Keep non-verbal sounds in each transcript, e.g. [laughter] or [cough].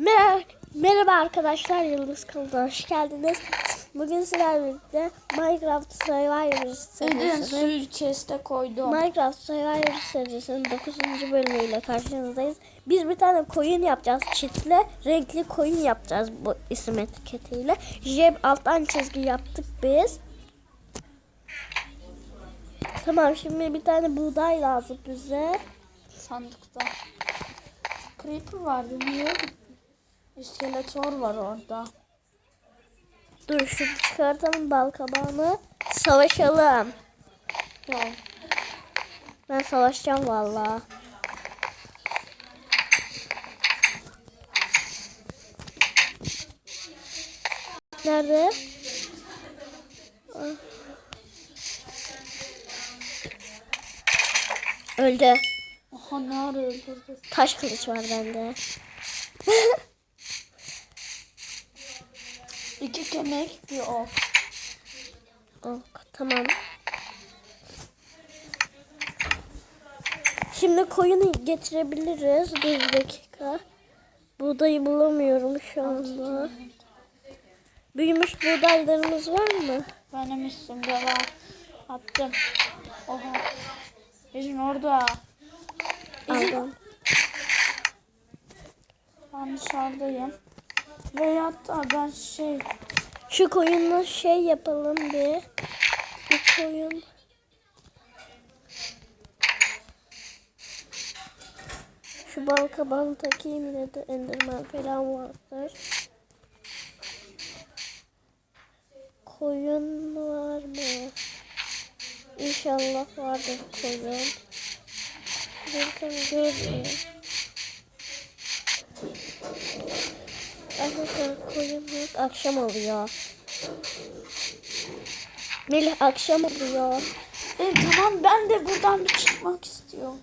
Mer Merhaba arkadaşlar Yıldız kanalına hoş geldiniz. Bugün sizlerle birlikte Minecraft Survivor serisinin suyu chest'e koydum. Minecraft Survivor serisinin 9. bölümüyle karşınızdayız. Biz bir tane koyun yapacağız çitle. Renkli koyun yapacağız bu isim etiketiyle. Jeb alttan çizgi yaptık biz. Tamam şimdi bir tane buğday lazım bize. Sandıkta. Creeper vardı niye gitti? İskeletor var orada. Dur şunu çıkartalım bal kabağını. Savaşalım. Ben savaşacağım valla. Nerede? Öldü. aha ne öldürdü? Taş kılıç var bende. [laughs] İki kemik bir ok. Oh, tamam. Şimdi koyunu getirebiliriz. Bir dakika. Buğdayı bulamıyorum şu anda. Büyümüş buğdaylarımız var mı? Benim üstümde var. Attım. Oha. Bizim orada. Bizim, Aldım. ben dışarıdayım. Ve hatta ben şey Şu koyunu şey yapalım bir. Bu koyun. Şu bal kabağını takayım yine de enderman falan vardır. Koyun var mı? İnşallah vardır koyun. Bakın görmüyorum. Koyun yok. Akşam oluyor. Melih akşam oluyor. e, tamam ben de buradan bir çıkmak istiyorum.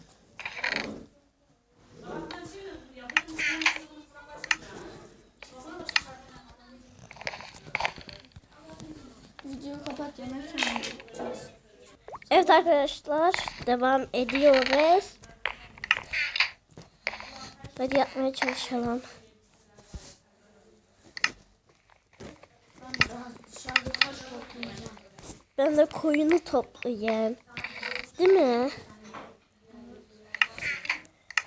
Videoyu kapat yemek. Evet arkadaşlar devam ediyoruz. Hadi yapmaya çalışalım. Ben daha dışarıda taş toplayacağım. Ben de koyunu toplayayım. Değil mi?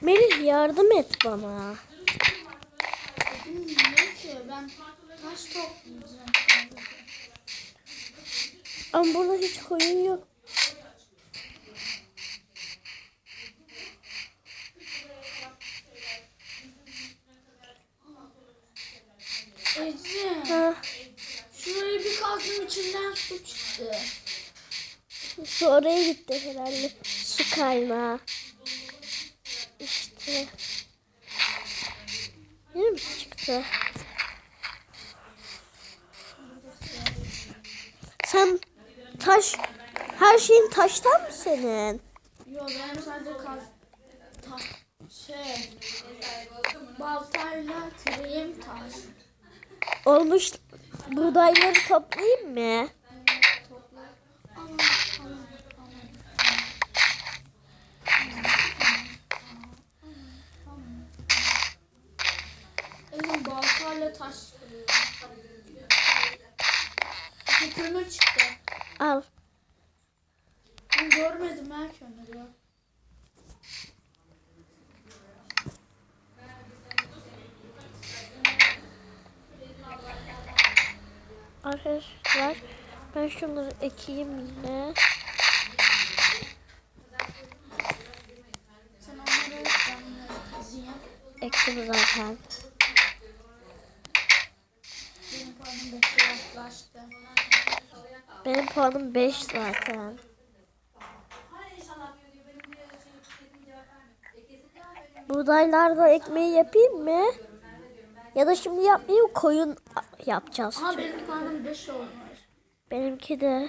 Melih yardım et bana. Ben taş toplayacağım. Ama burada hiç koyun yok. Ece, Ha, şurayı bir kazdım içinden su çıktı. Su oraya gitti herhalde. Su kaynağı. İşte. Yine mi çıktı? Sen taş, her şeyin taştan mı senin? Yok benim sadece kaz... Ta, şey... Baltayla kırayım taş. Olmuş buğdayları toplayayım mı? Taş. Bir kömür çıktı. Al. Ben görmedim her kömürü. Arkadaşlar ben şunları ekeyim yine. Ektim zaten. Benim puanım bekle yaklaştı. Benim puanım 5 zaten. Buğdaylarla ekmeği yapayım mı? Ya da şimdi yapmayayım koyun yapacağız. Ama benim puanım 5 olmuş. Benimki de.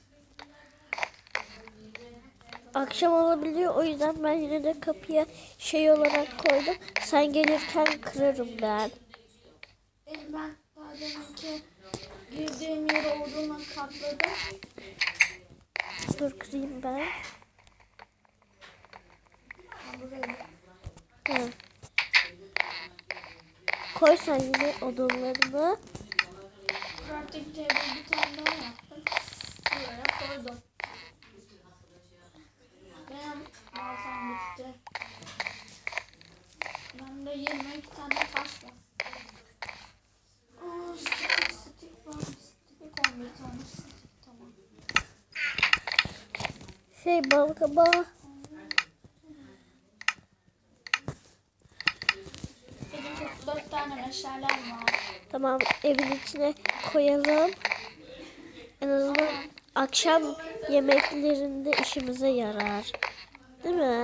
Akşam olabiliyor o yüzden ben yine de kapıya şey olarak koydum. Sen gelirken kırarım ben. Ben daha deminki girdiğim yere odunla kapladım. Dur kırayım ben. Hı. Koy sen yine odunlarını. Table bir tane daha yaptım. Buraya koydum. Benim baltam bitti. Bende 22 tane taş var. Aa, stick, stick var. Stick 11 tane stick. Tamam. Kabağı. Benim 44 tane meşalem var. Tamam evin içine koyalım. En azından akşam yemeklerinde işimize yarar. Değil mi? Ne?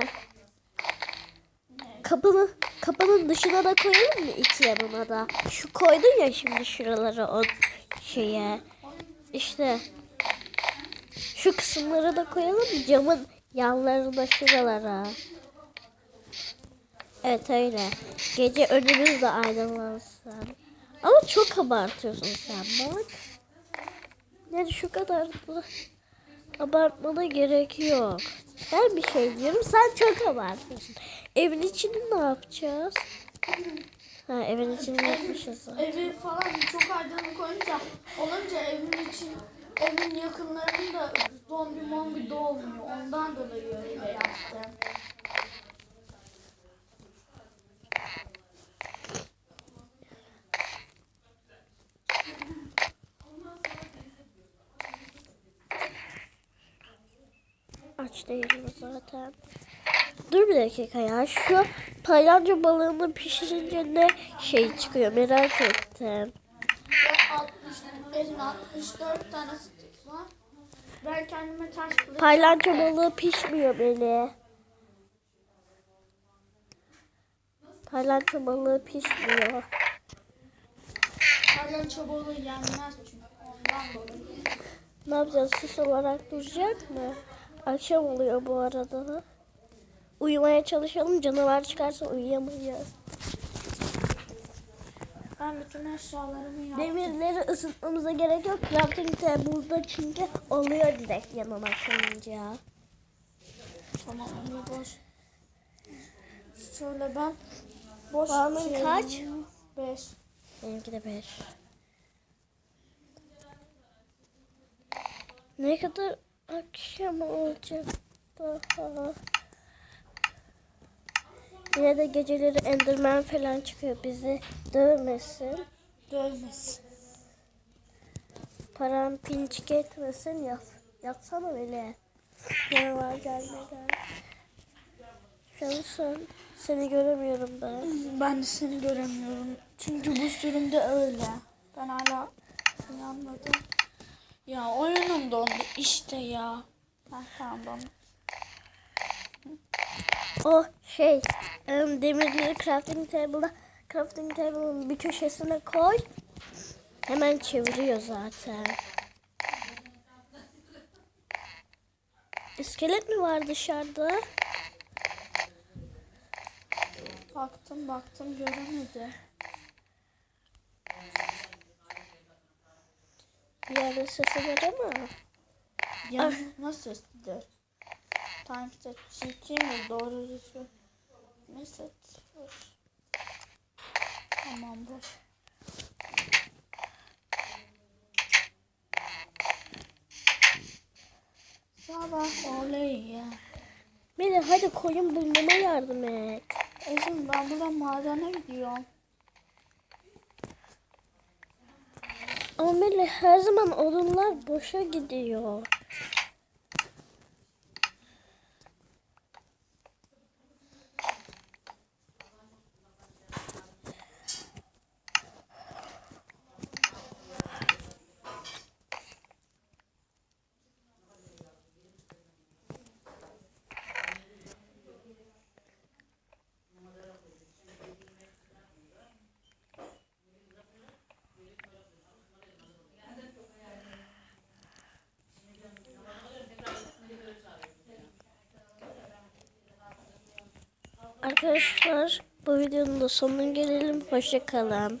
Kapını kapının dışına da koyalım mı iki yanına da? Şu koydun ya şimdi şuralara o şeye. İşte şu kısımları da koyalım mı? Camın yanlarına şuralara. Evet öyle. Gece önümüz de aydınlansın. Ama çok abartıyorsun sen bak. Yani şu kadar da abartmana gerek yok. Ben bir şey diyorum sen çok abartıyorsun. Evin içini ne yapacağız? Ha evin içini yapmışız. Evi falan çok aydınlık olunca, olunca evin için evin yakınlarında zombi mombi doğmuyor. Ondan dolayı öyle yaptım. Aç değilim zaten. Dur bir dakika ya. Şu palyaço balığını pişirince ne şey çıkıyor merak ettim. Ve 60, elimde 64 tane stick var. Ben kendime taş kılıç Palyaço balığı pişmiyor beni. Palyaço balığı pişmiyor. Hala çabalı yenmez çünkü ondan dolayı. Ne yapacağız? Süs olarak duracak mı? Akşam oluyor bu arada. Uyumaya çalışalım. Canavar çıkarsa uyuyamayacağız. Ben bütün eşyalarımı yaptım. Demirleri ısıtmamıza gerek yok. Crafting table'da çünkü oluyor direkt yanına koyunca. Tamam onu boş. Şöyle ben boş şey- kaç? Beş. Benimki de 5. Ne kadar akşam olacak daha. Yine de geceleri Enderman falan çıkıyor bizi dövmesin. Dövmesin. Paran pinçik etmesin yat. Yatsana öyle. Canavar gelmeden. Şansın. Seni göremiyorum ben. Ben de seni göremiyorum. Çünkü bu sürümde öyle. Ben hala inanmadım. Ya oyunum dondu işte ya. Ha, tamam dondu. O şey em, demirleri crafting table'da crafting table'ın bir köşesine koy. Hemen çeviriyor zaten. İskelet mi var dışarıda? Baktım baktım göremedi. Bir yerde sesi var ama. Ya nasıl istiyor? Time set çekeyim mi? Doğru düzgün. Ne set? Boş. Tamam boş. Sabah ya. Melih hadi koyun bulmama yardım et. Eşim ben buradan madene gidiyorum. Ama Melih her zaman odunlar boşa gidiyor. Arkadaşlar bu videonun da sonuna gelelim. Hoşça kalın.